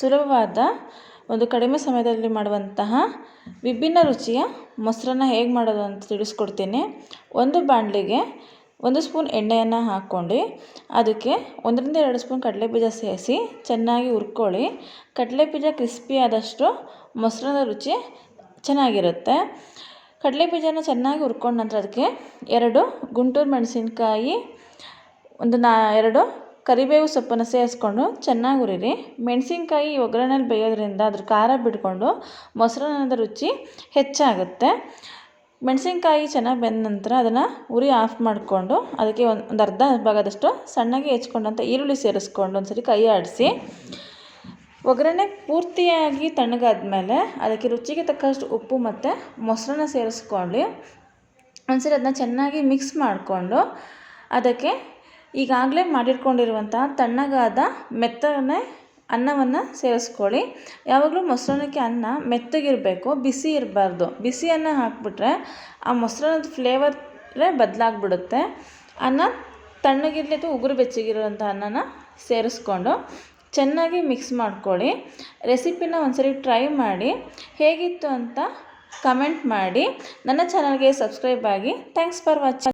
ಸುಲಭವಾದ ಒಂದು ಕಡಿಮೆ ಸಮಯದಲ್ಲಿ ಮಾಡುವಂತಹ ವಿಭಿನ್ನ ರುಚಿಯ ಮೊಸರನ್ನ ಹೇಗೆ ಮಾಡೋದು ಅಂತ ತಿಳಿಸ್ಕೊಡ್ತೀನಿ. ಒಂದು ಬಾಣಲಿಗೆ ಒಂದು ಸ್ಪೂನ್ ಎಣ್ಣೆಯನ್ನು ಹಾಕ್ಕೊಂಡು ಅದಕ್ಕೆ ಒಂದರಿಂದ ಎರಡು ಸ್ಪೂನ್ ಕಡಲೆಬೀಜ ಸೇರಿಸಿ ಚೆನ್ನಾಗಿ ಹುರ್ಕೊಳ್ಳಿ. ಕಡಲೆಬೀಜ ಕ್ರಿಸ್ಪಿ ಆದಷ್ಟು ಮೊಸರನ್ನ ರುಚಿ ಚೆನ್ನಾಗಿರುತ್ತೆ. ಕಡಲೆಬೀಜನ ಚೆನ್ನಾಗಿ ಹುರ್ಕೊಂಡ ನಂತರ ಅದಕ್ಕೆ ಎರಡು ಗುಂಟೂರು ಮೆಣಸಿನ್ಕಾಯಿ ಒಂದು ನಾ ಎರಡು ಕರಿಬೇವು ಸೊಪ್ಪನ್ನು ಸೇರಿಸ್ಕೊಂಡು ಚೆನ್ನಾಗಿ ಹುರಿರಿ. ಮೆಣಸಿನ್ಕಾಯಿ ಒಗ್ಗರಣೆಲಿ ಬೇಯೋದ್ರಿಂದ ಅದ್ರ ಖಾರ ಬಿಟ್ಕೊಂಡು ಮೊಸರನ್ನದ ರುಚಿ ಹೆಚ್ಚಾಗುತ್ತೆ. ಮೆಣಸಿನ್ಕಾಯಿ ಚೆನ್ನಾಗಿ ಬೆಂದ ನಂತರ ಅದನ್ನು ಉರಿ ಆಫ್ ಮಾಡಿಕೊಂಡು ಅದಕ್ಕೆ ಒಂದು ಒಂದು ಅರ್ಧ ಭಾಗದಷ್ಟು ಸಣ್ಣಗೆ ಹೆಚ್ಕೊಂಡಂಥ ಈರುಳ್ಳಿ ಸೇರಿಸ್ಕೊಂಡು ಒಂದು ಸರಿ ಕೈ ಆಡಿಸಿ. ಒಗ್ಗರಣೆ ಪೂರ್ತಿಯಾಗಿ ತಣ್ಣಗಾದ್ಮೇಲೆ ಅದಕ್ಕೆ ರುಚಿಗೆ ತಕ್ಕಷ್ಟು ಉಪ್ಪು ಮತ್ತು ಮೊಸರನ್ನ ಸೇರಿಸ್ಕೊಳ್ಳಿ. ಒಂದು ಸರಿ ಅದನ್ನ ಚೆನ್ನಾಗಿ ಮಿಕ್ಸ್ ಮಾಡಿಕೊಂಡು ಅದಕ್ಕೆ ಈಗಾಗಲೇ ಮಾಡಿಟ್ಕೊಂಡಿರುವಂತಹ ತಣ್ಣಗಾದ ಮೆತ್ತನೆ ಅನ್ನವನ್ನು ಸೇರಿಸ್ಕೊಳ್ಳಿ ಯಾವಾಗಲೂ ಮೊಸರನ್ನಕ್ಕೆ ಅನ್ನ ಮೆತ್ತಗಿರಬೇಕು, ಬಿಸಿ ಇರಬಾರ್ದು. ಬಿಸಿ ಅನ್ನ ಹಾಕಿಬಿಟ್ರೆ ಆ ಮೊಸರನ್ನದ ಫ್ಲೇವರೇ ಬದಲಾಗ್ಬಿಡುತ್ತೆ. ಅನ್ನ ತಣ್ಣಗಿರಲಿ ಅಥವಾ ಉಗುರು ಬೆಚ್ಚಗಿರುವಂಥ ಅನ್ನನ ಸೇರಿಸ್ಕೊಂಡು ಚೆನ್ನಾಗಿ ಮಿಕ್ಸ್ ಮಾಡ್ಕೊಳ್ಳಿ. ರೆಸಿಪಿನ ಒಂದ್ಸರಿ ಟ್ರೈ ಮಾಡಿ. ಹೇಗಿತ್ತು ಅಂತ ಕಮೆಂಟ್ ಮಾಡಿ. ನನ್ನ ಚಾನಲ್ಗೆ ಸಬ್ಸ್ಕ್ರೈಬ್ ಆಗಿ. Thanks for watching.